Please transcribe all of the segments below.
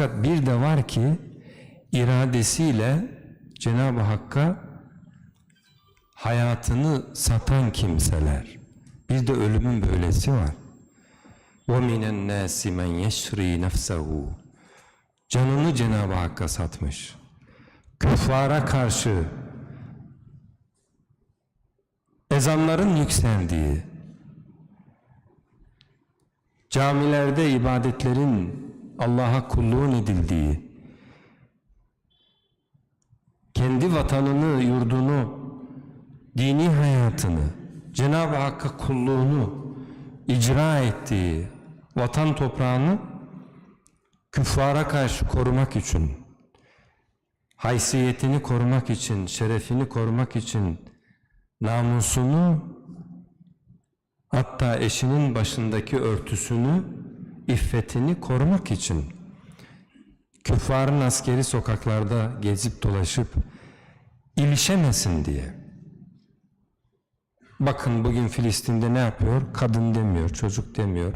Fakat bir de var ki iradesiyle Cenab-ı Hakk'a hayatını satan kimseler. Bir de ölümün böylesi var. وَمِنَ النَّاسِ مَنْ يَشْرِي نَفْسَهُ Canını Cenab-ı Hakk'a satmış. Küffara karşı ezanların yükseldiği, camilerde ibadetlerin Allah'a kulluğun edildiği, kendi vatanını, yurdunu, dini hayatını, Cenab-ı Hakk'a kulluğunu icra ettiği vatan toprağını küffara karşı korumak için, haysiyetini korumak için, şerefini korumak için, namusunu, hatta eşinin başındaki örtüsünü, iffetini korumak için, küffarın askeri sokaklarda gezip dolaşıp ilişemesin diye. Bakın bugün Filistin'de ne yapıyor? Kadın demiyor, çocuk demiyor,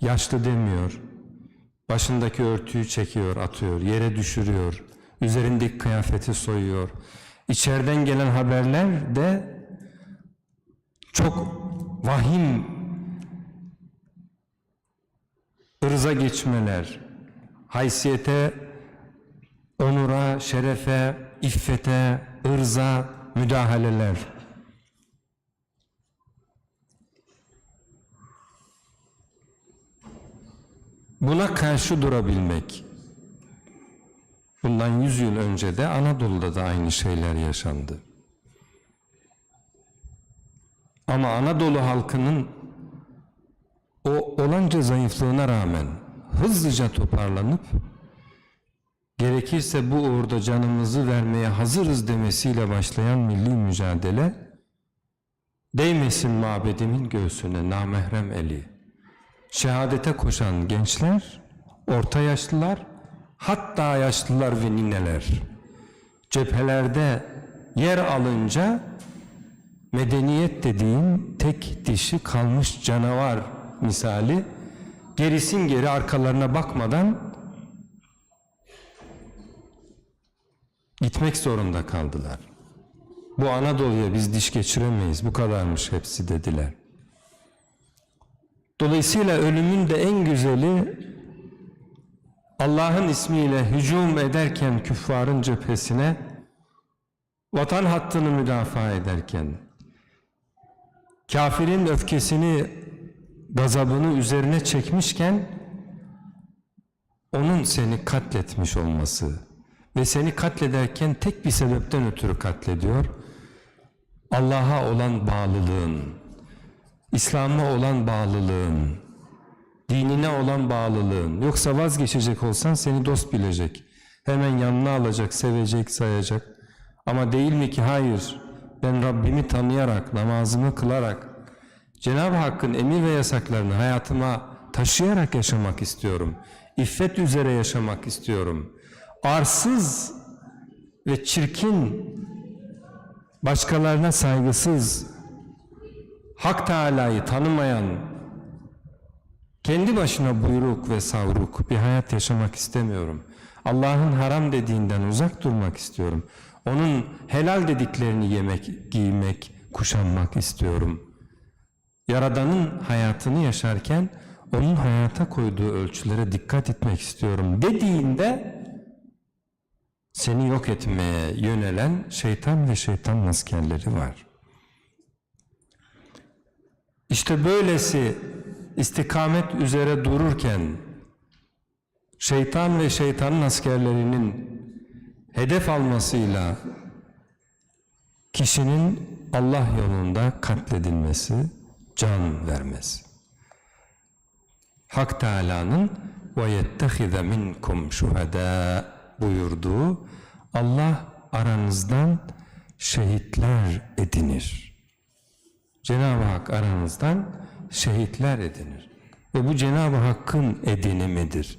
yaşlı demiyor. Başındaki örtüyü çekiyor, atıyor, yere düşürüyor. Üzerindeki kıyafeti soyuyor. İçeriden gelen haberler de çok vahim ırza geçmeler, haysiyete, onura, şerefe, iffete, ırza müdahaleler. Buna karşı durabilmek. Bundan yüz yıl önce de Anadolu'da da aynı şeyler yaşandı. Ama Anadolu halkının olanca zayıflığına rağmen hızlıca toparlanıp gerekirse bu uğurda canımızı vermeye hazırız demesiyle başlayan milli mücadele değmesin mabedimin göğsüne namahrem eli. Şehadete koşan gençler, orta yaşlılar, hatta yaşlılar ve nineler cephelerde yer alınca medeniyet dediğin tek dişi kalmış canavar misali gerisin geri arkalarına bakmadan gitmek zorunda kaldılar. Bu Anadolu'ya biz diş geçiremeyiz bu kadarmış hepsi dediler. Dolayısıyla ölümün de en güzeli Allah'ın ismiyle hücum ederken küffarın cephesine vatan hattını müdafaa ederken kafirin öfkesini gazabını üzerine çekmişken onun seni katletmiş olması ve seni katlederken tek bir sebepten ötürü katlediyor. Allah'a olan bağlılığın, İslam'a olan bağlılığın, dinine olan bağlılığın. Yoksa vazgeçecek olsan seni dost bilecek. Hemen yanına alacak, sevecek, sayacak. Ama değil mi ki hayır, ben Rabbimi tanıyarak, namazımı kılarak, Cenab-ı Hakk'ın emir ve yasaklarını hayatıma taşıyarak yaşamak istiyorum. İffet üzere yaşamak istiyorum. Arsız ve çirkin, başkalarına saygısız, Hak Teala'yı tanımayan, kendi başına buyruk ve savruk bir hayat yaşamak istemiyorum. Allah'ın haram dediğinden uzak durmak istiyorum. Onun helal dediklerini yemek, giymek, kuşanmak istiyorum. Yaradan'ın hayatını yaşarken onun hayata koyduğu ölçülere dikkat etmek istiyorum dediğinde seni yok etmeye yönelen şeytan ve şeytan askerleri var. İşte böylesi istikamet üzere dururken şeytan ve şeytanın askerlerinin hedef almasıyla kişinin Allah yolunda katledilmesi, can vermesi. Hak Teala'nın yettehize minkum şuhada buyurduğu Allah aranızdan şehitler edinir. Cenab-ı Hak aranızdan şehitler edinir. Ve bu Cenab-ı Hakk'ın edinimidir.